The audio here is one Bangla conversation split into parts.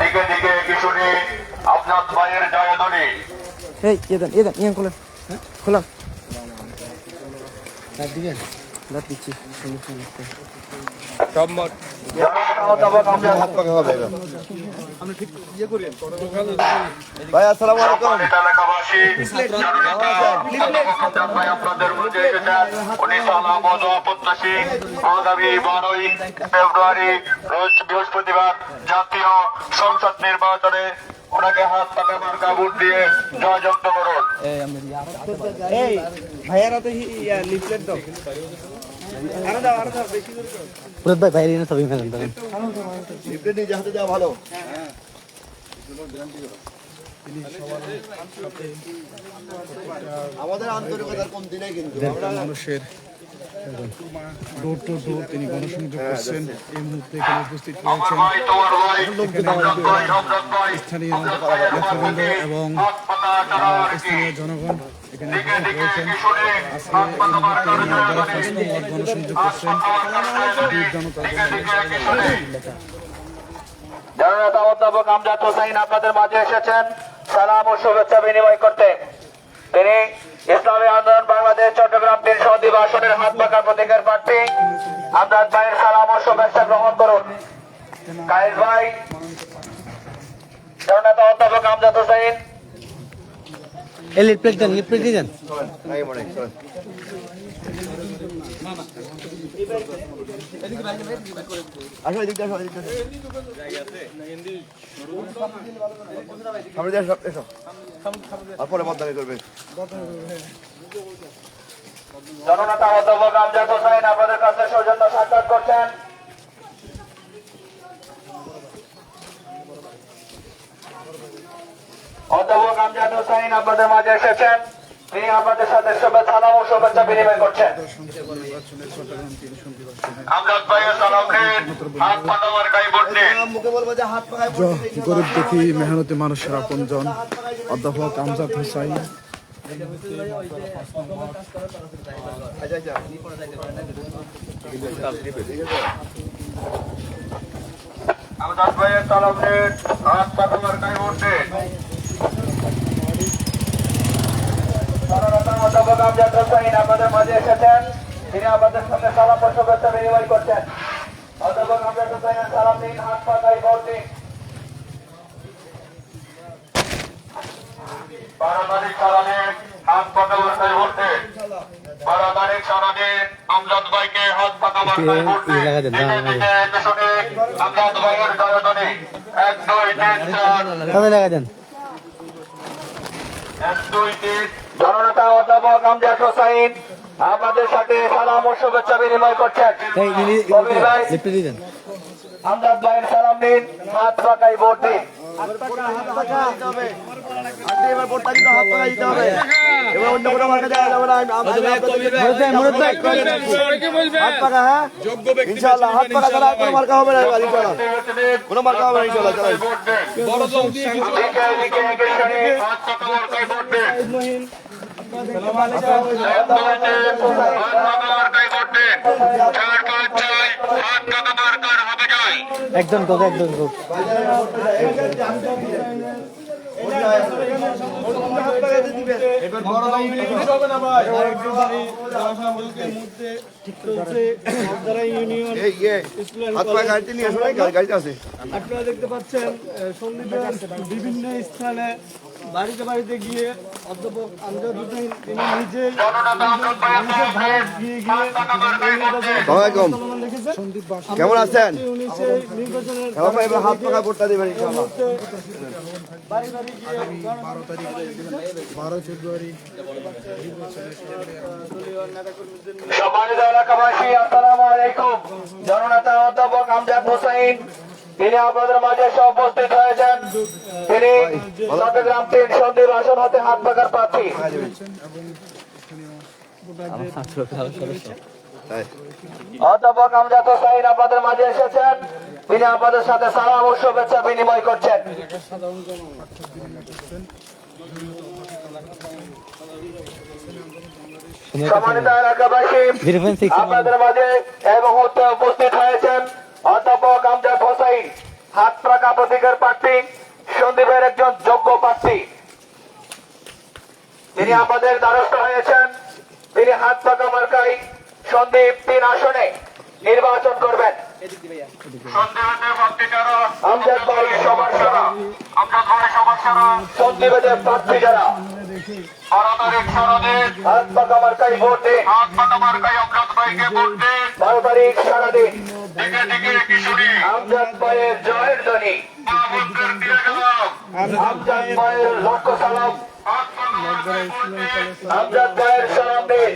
দিকে দিকে কিশোরী আপনার ভাইয়ের জয়ধ্বনি। এই ইয়ে দেন ইয়ে দেন ইয়ে খোলেন। খোলাম। দাঁত দিচ্ছি ভাই আসসালামু আলাইকুম সম্মানিত এলাকাবাসী জননেতা ভাই আপনাদের মধ্যে এসেছেন উনি সালাম ও দোয়া প্রত্যাশী আগামী বারোই ফেব্রুয়ারি রোজ বৃহস্পতিবার জাতীয় সংসদ নির্বাচনে ওনাকে হাত পাকা মার্কা ভোট দিয়ে জয়যুক্ত করুন ভাইয়ারা তো লিফলেট দাও। পুরোত ভাই বাইরে লিফটে দেওয়া ভালো আমাদের আন্তরিকতার কোন দিনে কিন্তু মানুষের ডোর টু ডোর তিনি গণসংযোগ করছেন এই মুহূর্তে এখানে উপস্থিত ভাই স্থানীয় নেতৃবৃন্দ এবং। স্থানীয় জনগণ অধ্যাপক আমজাদ হোসাইন আপনাদের মাঝে এসেছেন সালাম ও শুভেচ্ছা বিনিময় করতে তিনি ইসলামী আন্দোলন বাংলাদেশ চট্টগ্রাম তিন সদীপ আসনের হাত পাকা প্রতীকের প্রার্থী আমজাদ ভাইয়ের সালাম ও শুভেচ্ছা গ্রহণ করুন কায়েস ভাই জননেতা অধ্যাপক আমজাদ হোসাইন এই দেন লিফলেট দেন। পরে মতদানি করবে। জননেতা অধ্যাপক আমজাদ হোসাইন আপনাদের কাছে সৌজন্য সাক্ষাৎ করছেন। অধ্যাপক আমজাদ হোসাইন আপনাদের মাঝে এসেছেন। তিনি আপনাদের সাথে শুভেচ্ছা সালাম ও শুভেচ্ছা বিনিময় করছেন। আমজাদ হাত পাতাবার গরিব দেখি মেহনতি মানুষের আপনজন। অধ্যাপক আমজাদ হোসাইন। আচ্ছা আচ্ছা আমজাদ ভাইয়ের হাত পাতাবার জননেতা আমজাদ হোসাইন আপনাদের মাঝে এসেছেন তিনি আপনাদের সাথে সালাম শুভেচ্ছা বিনিময় করছেন অধ্যাপক আমজাদ হোসাইনের সালাম নিন হাত পাতায় ভোট দিন বারো তারিখ সালামে হাত পাতা বর্ষায় ভোট দিন বারো আমজাদ ভাইকে হাত পাতা দিন দেন, পেছনে আমজাদ ভাইয়ের জয়ধ্বনি এক দুই তিন চার দেন এক দুই তিন জননেতা অধ্যাপক আমজাদ হোসাইন আপনাদের সাথে সালাম ও শুভেচ্ছা বিনিময় করছেন আমজাদ ভাইয়ের সালাম নিন হাত পাকায় ভোট দিন হাত একজন কোক একজন আছে আপনারা দেখতে পাচ্ছেন সন্দীপের বিভিন্ন স্থানে বাড়িতে বাড়িতে গিয়ে অধ্যাপক আমজাদ হোসেন তিনি নিজে জননেতা আমজাদ ভাইয়ের সালাম নিন গিয়ে হাত পাকা মার্কায় ভোট দিন আসসালামাইকুম আন্দোলন রেখেছেন কেমন আছেন হাত পাখা ভোটটা দেবেন বারো তারিখ বারো ফেব্রুয়ারি সম্মানিত এলাকাবাসী আসসালামু আলাইকুম। জননেতা অধ্যাপক আমজাদ হোসাইন তিনি আপনাদের মাঝে এসে উপস্থিত হয়েছেন। তিনি চট্টগ্রাম তিন সন্দীপ আসন হতে হাত পাকার প্রার্থী। অধ্যাপক আপনাদের মাঝে এসেছেন। তিনি আপনাদের সাথে সালাম ও শুভেচ্ছা বিনিময় করছেন। সম্মানিত এলাকাবাসী আপনাদের মাঝে এই মুহূর্তে উপস্থিত হয়ে পাকা প্রতীকের প্রার্থী, সন্দীপের একজন যোগ্য প্রার্থী। তিনি আমাদের দ্বারস্থ হয়েছেন। তিনি হাত পাকা মার্কাই সন্দীপ তিন আসনে নির্বাচন করবেন। আমজাদ সন্দীপের হাত তারিখ সারাদিন আমজাদ ভাইয়ের জয়ের ধ্বনি। আমজাদ ভাইয়ের লক্ষ্য সালাম। আমজাদ ভাইয়ের সালাম দিন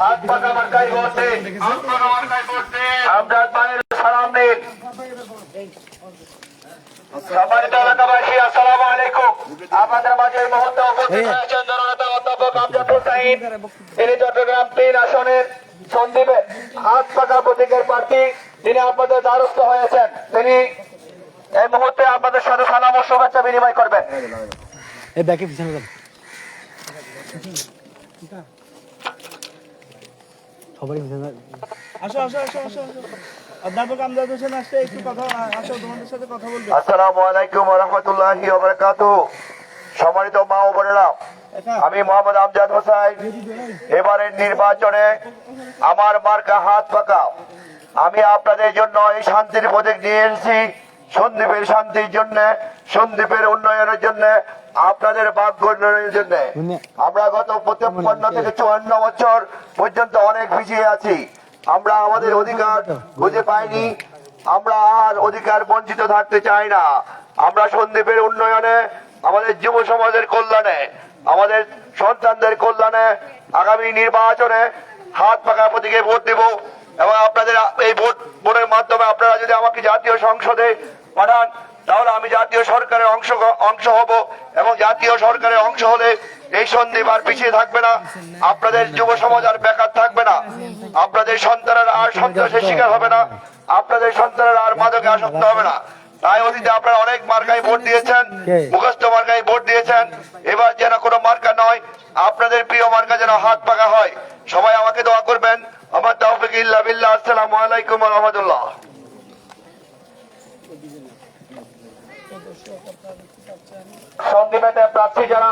হাত পাকা মার্কাই ভোট আমজাদ ভাইয়ের সালাম দিন সম্মানিত এলাকাবাসী আসসালামু আলাইকুম। আপনাদের মাঝে এই মুহূর্তে উপস্থিত হয়েছেন জননেতা অধ্যাপক আমজাদ হোসাইন তিনি চট্টগ্রাম তিন আসনের সন্দীপে হাত পাকা প্রতীকের প্রার্থী তিনি আপনাদের দ্বারস্থ হয়েছেন তিনি এই মুহূর্তে আপনাদের সাথে সালাম ও শুভেচ্ছা বিনিময় করবেন। এই ব্যাকে পিছনে যান। সবারই পিছনে আসো আসো আসো আসো আসো। অধ্যাপক আমজাদ হোসেন আসছে একটু কথা আসো তোমাদের সাথে কথা বলবে। আসসালামু আলাইকুম রহমতুল্লাহি সম্মানিত মা ও বোনেরা আমি মোহাম্মদ আমজাদ হোসাইন। এবারের নির্বাচনে আমার মার্কা হাত পাকা আমি আপনাদের জন্য এই শান্তির প্রতীক নিয়ে এসেছি। সন্দীপের শান্তির জন্য, সন্দীপের উন্নয়নের জন্য, আপনাদের ভাগ্য উন্নয়নের জন্য। আমরা গত পঁচপান্ন থেকে চুয়ান্ন বছর পর্যন্ত অনেক পিছিয়ে আছি। আমরা আমাদের অধিকার খুঁজে পাইনি। আমরা আর অধিকার বঞ্চিত থাকতে চাই না। আমরা সন্দীপের উন্নয়নে, আমাদের যুব সমাজের কল্যাণে আমাদের সন্তানদের কল্যাণে আগামী নির্বাচনে হাত পাকা প্রতীকে ভোট দেব এবং আপনাদের এই ভোট, ভোটের মাধ্যমে আপনারা যদি আমাকে জাতীয় সংসদে পাঠান, তাহলে আমি জাতীয় সরকারের অংশ অংশ হব এবং জাতীয় সরকারের অংশ হলে এই সন্দীপ আর পিছিয়ে থাকবে না। আপনাদের যুব সমাজ আর বেকার থাকবে না। আপনাদের সন্তানের আর সন্ত্রাসের শিকার হবে না। আপনাদের সন্তানের আর মাদকে আসক্ত হবে না। তাই অতীতে আপনারা অনেক মার্কায় ভোট দিয়েছেন মুখস্থ মার্কায় ভোট দিয়েছেন। এবার যেন কোনো মার্কা নয় আপনাদের প্রিয় মার্কা যেন হাত পাকা হয়। সবাই আমাকে দোয়া করবেন। আমার তৌফিক ইল্লা বিল্লাহ। আসসালামু আলাইকুম ওয়া রাহমাতুল্লাহ। প্রার্থী যারা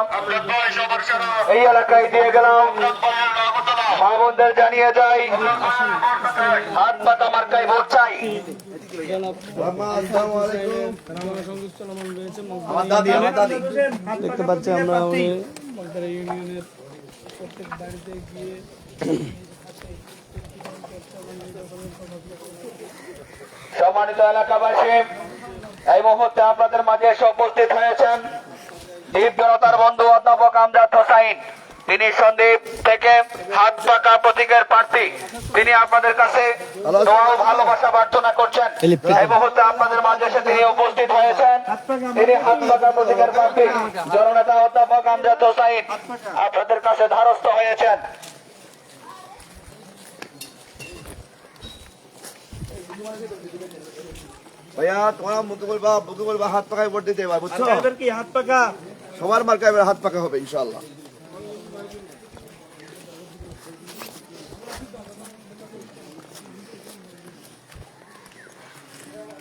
এই এলাকায় দিয়ে গেলাম। মা জানিয়ে যাই। হাত পাতা মার্কায় ভোট চাই। দেখতে পাচ্ছি আমরা ইউনিয়নের প্রত্যেক বাড়িতে গিয়ে সম্মানিত এলাকাবাসী এই মুহূর্তে আপনাদের মাঝে এসে উপস্থিত হয়েছেন দ্বীপ জনতার বন্ধু অধ্যাপক আমজাদ হোসাইন। তিনি সন্দীপ থেকে হাত পাকা প্রতীকের প্রার্থী। তিনি আপনাদের কাছে দোয়া ও ভালোবাসা প্রার্থনা করছেন। এই মুহূর্তে আপনাদের মাঝে এসে তিনি উপস্থিত হয়েছেন। তিনি হাত পাকা প্রতীকের প্রার্থী জননেতা অধ্যাপক আমজাদ হোসাইন। আপনাদের কাছে ধারস্থ হয়েছেন। ভাইয়া তোমার মুখে বলবা বুকে বলবা হাত পাকায় ভোট দিতে এবার বুঝছ? কি হাত পাকা? সবার মার্কা এবার হাত পাকা হবে ইনশাআল্লাহ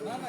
অধ্যাপক আমজাদ ভাইয়ের সামনে হাত পাকাই ভোট দিন ডান পাশে মানুষ তো অনেক বেশি দেওয়া হয়েছে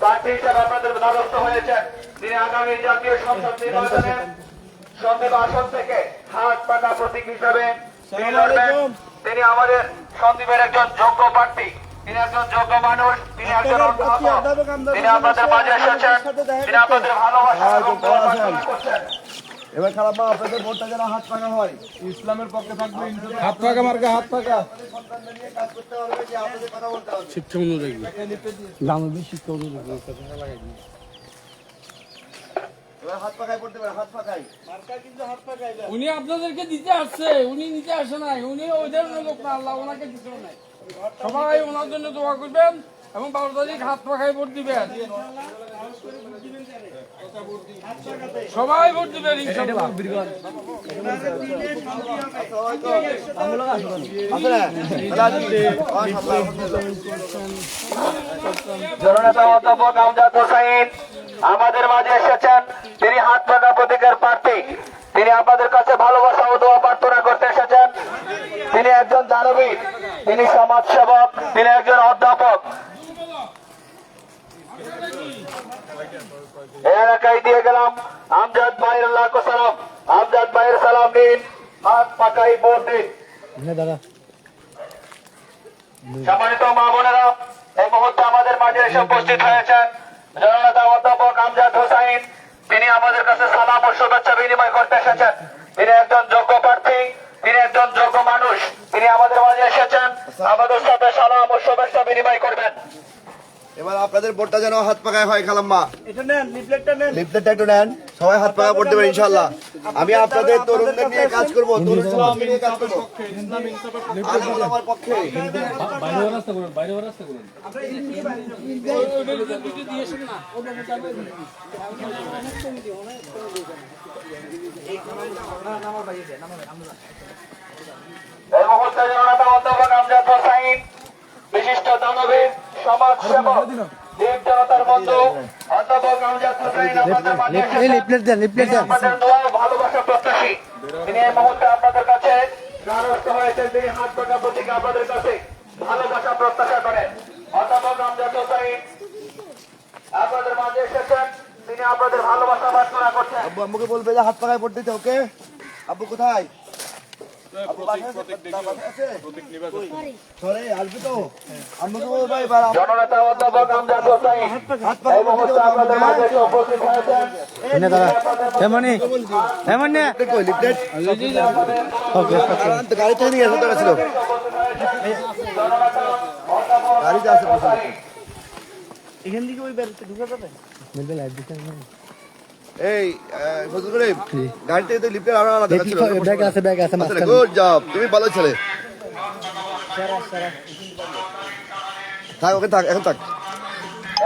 প্রার্থী হিসাবে আপনাদের দ্বারস্থ হয়েছেন। তিনি আগামী জাতীয় সংসদ নির্বাচনে সন্দেহ আসন থেকে হাত পাকা প্রতীক হিসাবে তিনি আমাদের সন্দীপের একজন যোগ্য প্রার্থী। তিনি একজন যোগ্য মানুষ। তিনি একজন অধ্যাপক। তিনি আপনাদের মাঝে এসেছেন। তিনি আপনাদের ভালোবাসা প্রার্থনা করছেন। এবার খারাপ মা আপনাদের ভোটটা যেন হাত পাকা হয়। ইসলামের পক্ষে থাকবে হাত পাকা মার্কা হাত পাকা। সন্তানদের নিয়ে কাজ হবে যে আপনাদের কথা বলতে হবে শিক্ষা অনুযায়ী বাংলাদেশ শিক্ষা অনুযায়ী উনি আপনাদেরকে দিতে আসছে উনি নিতে আসে নাই উনি ওই ধরনের লোক না আল্লাহ ওনাকে দিতে নাই। সবাই ওনার জন্য দোয়া করবেন এবং বারো তারিখ হাত পাখায় ভোট দিবেন। সবাই ভোট দিবেন আমাদের মাঝে এসেছেন। তিনি হাত পাকা প্রতীকের প্রার্থী। তিনি আপনাদের কাছে ভালোবাসা ও দোয়া প্রার্থনা করতে এসেছেন। তিনি একজন দানবীর তিনি সমাজ সেবক তিনি একজন অধ্যাপক। এলাকায় দিয়ে গেলাম। আমজাদ ভাইয়ের লাখ সালাম আমজাদ ভাইয়ের সালাম নিন। হাত পাকাই ভোট দিন। সম্মানিত মা বোনেরা এই মুহূর্তে আমাদের মাঝে এসে উপস্থিত হয়েছেন জননেতা অধ্যাপক আমজাদ হোসাইন। তিনি আমাদের কাছে সালাম ও শুভেচ্ছা বিনিময় করতে এসেছেন। তিনি একজন যোগ্য প্রার্থী তিনি একজন যোগ্য মানুষ। তিনি আমাদের মাঝে এসেছেন। আমাদের সাথে সালাম ও শুভেচ্ছা বিনিময় করবেন। এবার আপনাদের ভোটটা যেন হাত পাকায় হয় খালাম্মা। এটা নেন লিফলেটটা একটু নেন। সবাই হাত পাকা ভোট দেবেন ইনশাল্লাহ আমি আপনাদের তরুণদের নিয়ে কাজ করব তরুণদের নিয়ে কাজ করব। আজীবন আমার পক্ষে। এই মুহূর্তে জননেতা অধ্যাপক আমজাদ হোসাইন বিশিষ্ট দানবীর সমাজ সেবক দেব জনতার বন্ধু অধ্যাপক আমজাদ আমাদের মাঝে দোয়া ভালোবাসা প্রত্যাশী। তিনি এই মুহূর্তে আপনাদের কাছে দ্বারস্থ হয়েছেন তিনি হাত পাকা প্রতীকে আপনাদের কাছে ভালোবাসা প্রত্যাশা করেন। অধ্যাপক আমজাদ আপনাদের মাঝে এসেছেন তিনি আপনাদের ভালোবাসা প্রার্থনা করছেন। আব্বু আম্মুকে বলবে যে হাত পাকায় ভোট দিতে ওকে। আব্বু কোথায়? জননেতা অধ্যাপক আমজাদ হোসাইন এই মুহূর্তে আপনাদের মাঝে উপস্থিত হয়েছেন এনে দাদা এমনি এমনি লিফলেট ওকে কারণ তো গাড়ি থেকে ছিল গাড়িতে আছে এখান থেকে ওই বেরোতে ঢুকে যাবে? এই ফজল করিম গাড়ি থেকে তো লিফটের আরও আলাদা দেখি ব্যাগ আছে ব্যাগ আছে মাঝখানে। গুড জব তুমি ভালো ছেলে। থাক ওকে থাক এখন থাক।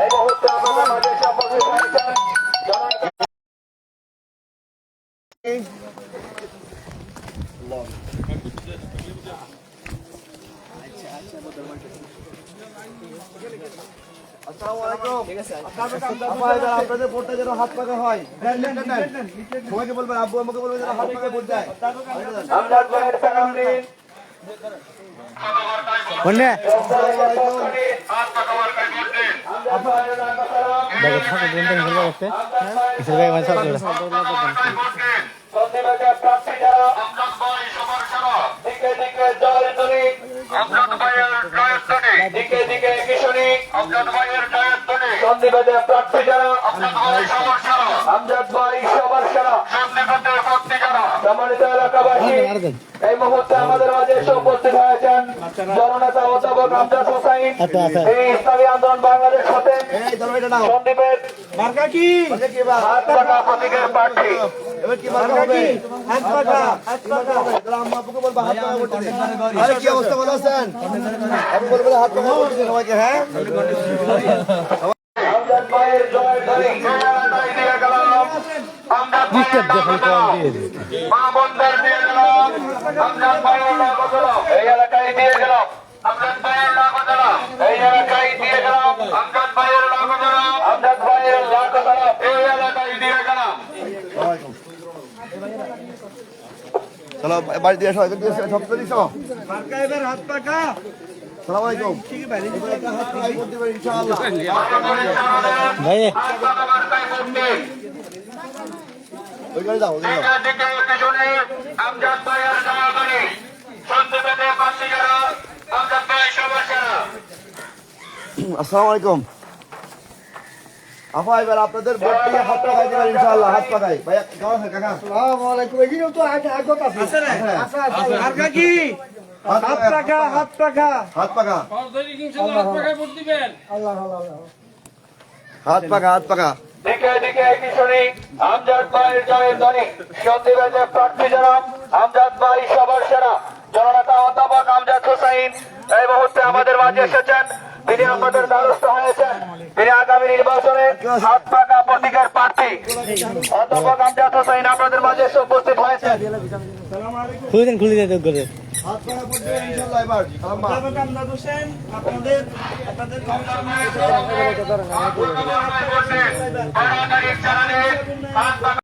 এই মুহূর্তে আপনাদের মাঝে এসে উপস্থিত হয়েছেন জননেতা আসসালামু আলাইকুম আপা, এবার আপনাদের ভোটটা যেন হাত পাকা হয়। সবাইকে বলবেন আব্বু আমাকে বলবেন যেন হাত পাকা ভোট দেয়। দিকে দিকে আমজাদ ভাইয়ের জয়ের দিকে দিকে কিশোরী আমজাদ ভাইয়ের জয়ের ধ্বনি প্রার্থী যারা আমজাদ ভাই সবার সারা আমজাদ ভাই সবার সারা সন্ধিবেদে প্রার্থী যারা। সম্মানিত এলাকাবাসী এই মুহূর্তে আমাদের মাঝে এসে উপস্থিত হয়েছেন জননেতা অধ্যাপক আমজাদ হোসাইন। আচ্ছা, আচ্ছা। ইসলামী আন্দোলন বাংলাদেশ এই নাও। সন্দীপের মার্কা কি? হাত পাকা প্রতীকের প্রার্থী। হাত হাত হাত হাত হ্যাঁ? মা বন্ধের দিয়ে গেলাম এই এলাকায় দিয়ে গেলাম আমজাদ ভাইয়ের নাম গেলাম এই এলাকায় দিয়ে গেলাম। আমজাদ ভাইয়ের নাম গেলাম আমজাদ ভাইয়ের লাখ গেলাম এই এলাকায় দিয়ে গেলাম। চলো বাড়ি দিয়ে সবাইকে দিয়ে সব তো দিছো মার্কা এবার হাত পাকা। সালাম আলাইকুম এবার একটা হাত পাকায় ভোট দিবেন ইনশাআল্লাহ। ভাই হাত পাকা মার্কায় ভোট ওই গাড়ি দাও ওই গাড়ি দাও আমজাদ ভাইয়ের জয় ধ্বনি সন্ধিবেদে প্রার্থী যারা আমজাদ ভাই সবার সেরা আসসালামু আলাইকুম। আপা এবার আপনাদের ভোট দিয়ে হাত পাকায় দিবেন ইনশাআল্লাহ হাত পাকায় ভাইয়া কেমন আছে কাকা আসসালামু আলাইকুম। এখানেও তো আগে আগত আছে। আছে না? মার্কা কি হাত হাত পাকা হাত পাকা হাত পাকা সরকারি ইনশাল্লাহ হাত পাকায় ভোট দিবেন। আল্লাহ আল্লাহ আল্লাহ। হাত পাকা হাত পাকা দিকে দিকে কিশোরী আমজাদ ভাইয়ের জয়ের ধ্বনি। সন্ধিবেদে প্রার্থী আমজাদ ভাই সবার সেরা। জননেতা অধ্যাপক আমজাদ হোসাইন। এই মুহূর্তে আমাদের মাঝে এসেছেন তিনি আমাদের দ্বারস্থ হয়েছেন। তিনি আগামী নির্বাচনে হাত পাকা প্রতীকের প্রার্থী। অধ্যাপক আমজাদ হোসেন আপনাদের মাঝে এসে উপস্থিত হয়েছেন। খুলে দেন খুলে দেন করে। আপনাদের